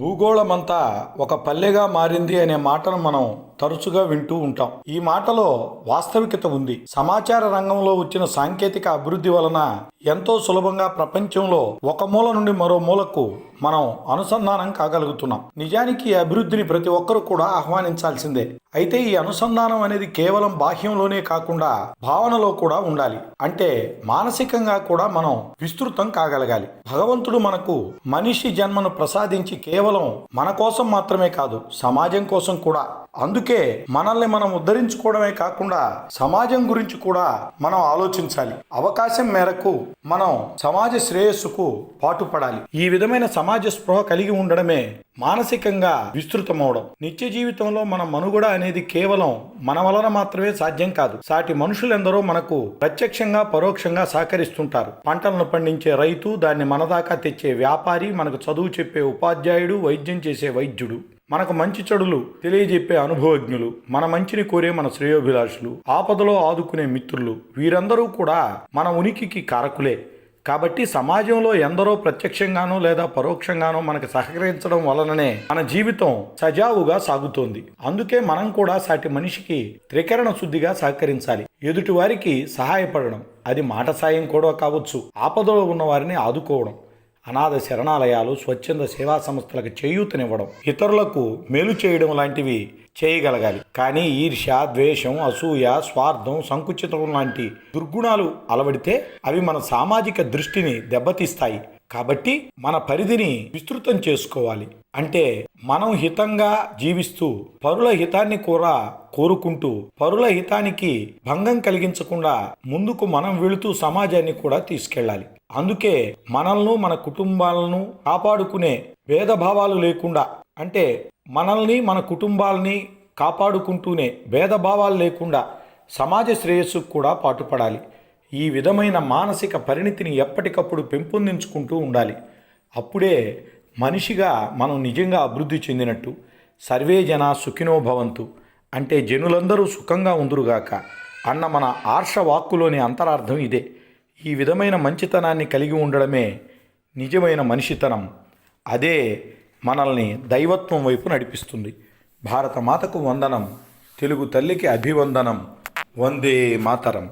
భూగోళమంతా ఒక పల్లెగా మారింది అనే మాటను మనం తరచుగా వింటూ ఉంటాం. ఈ మాటలో వాస్తవికత ఉంది. సమాచార రంగంలో వచ్చిన సాంకేతిక అభివృద్ధి వలన ఎంతో సులభంగా ప్రపంచంలో ఒక మూల నుండి మరో మూలకు మనం అనుసంధానం కాగలుగుతున్నాం. నిజానికి ఈ అభివృద్ధిని ప్రతి ఒక్కరూ కూడా ఆహ్వానించాల్సిందే. అయితే ఈ అనుసంధానం అనేది కేవలం బాహ్యంలోనే కాకుండా భావనలో కూడా ఉండాలి. అంటే మానసికంగా కూడా మనం విస్తృతం కాగలగాలి. భగవంతుడు మనకు మనిషి జన్మను ప్రసాదించి కేవలం మన కోసం మాత్రమే కాదు సమాజం కోసం కూడా. అందుకే మనల్ని మనం ఉద్ధరించుకోవడమే కాకుండా సమాజం గురించి కూడా మనం ఆలోచించాలి. అవకాశం మేరకు మనం సమాజ శ్రేయస్సుకు పాటుపడాలి. ఈ విధమైన సమాజ స్పృహ కలిగి ఉండడమే మానసికంగా విస్తృతమవడం. నిత్య జీవితంలో మన మనుగడ అనేది కేవలం మన వలన మాత్రమే సాధ్యం కాదు. సాటి మనుషులెందరో మనకు ప్రత్యక్షంగా పరోక్షంగా సహకరిస్తుంటారు. పంటలను పండించే రైతు దాన్ని మనదాకా తెచ్చే వ్యాపారి మనకు చదువు చెప్పే ఉపాధ్యాయుడు వైద్యం చేసే వైద్యుడు. మనకు మంచి చెడులు తెలియజెప్పే అనుభవజ్ఞులు మన మంచిని కోరే మన శ్రేయోభిలాషులు ఆపదలో ఆదుకునే మిత్రులు వీరందరూ కూడా మన ఉనికికి కారకులే. కాబట్టి సమాజంలో ఎందరో ప్రత్యక్షంగానో లేదా పరోక్షంగానో మనకు సహకరించడం వలననే మన జీవితం సజావుగా సాగుతోంది. అందుకే మనం కూడా సాటి మనిషికి త్రికరణ శుద్ధిగా సహకరించాలి. ఎదుటి వారికి సహాయపడడం అది మాట సాయం కూడా కావచ్చు. ఆపదలో ఉన్న వారిని ఆదుకోవడం. అనాథ శరణాలయాలు స్వచ్ఛంద సేవా సంస్థలకు చేయూతనివ్వడం ఇతరులకు మేలు చేయడం లాంటివి చేయగలగాలి. కానీ ఈర్ష్య ద్వేషం అసూయ స్వార్థం సంకుచితం లాంటి దుర్గుణాలు అలవడితే అవి మన సామాజిక దృష్టిని దెబ్బతీస్తాయి. కాబట్టి మన పరిధిని విస్తృతం చేసుకోవాలి. అంటే మనం హితంగా జీవిస్తూ పరుల హితాన్ని కూడా కోరుకుంటూ పరుల హితానికి భంగం కలిగించకుండా ముందుకు మనం వెళుతూ సమాజాన్ని కూడా తీసుకెళ్ళాలి. అందుకే మనల్ని మన కుటుంబాలను కాపాడుకునే భేదభావాలు లేకుండా అంటే మనల్ని మన కుటుంబాలని కాపాడుకుంటూనే భేదభావాలు లేకుండా సమాజ శ్రేయస్సుకు కూడా పాటుపడాలి. ఈ విధమైన మానసిక పరిణితిని ఎప్పటికప్పుడు పెంపొందించుకుంటూ ఉండాలి. అప్పుడే మనిషిగా మనం నిజంగా అభివృద్ధి చెందినట్టు సర్వే జన సుఖినో భవంతు అంటే జనులందరూ సుఖంగా ఉందరుగాక. అన్న మన ఆర్ష వాక్కులోని అంతరార్థం ఇదే. ఈ విధమైన మంచితనాన్ని కలిగి ఉండడమే నిజమైన మనిషితనం. అదే మనల్ని దైవత్వం వైపు నడిపిస్తుంది. భారత మాతకు వందనం తెలుగు తల్లికి అభివందనం వందే మాతరం.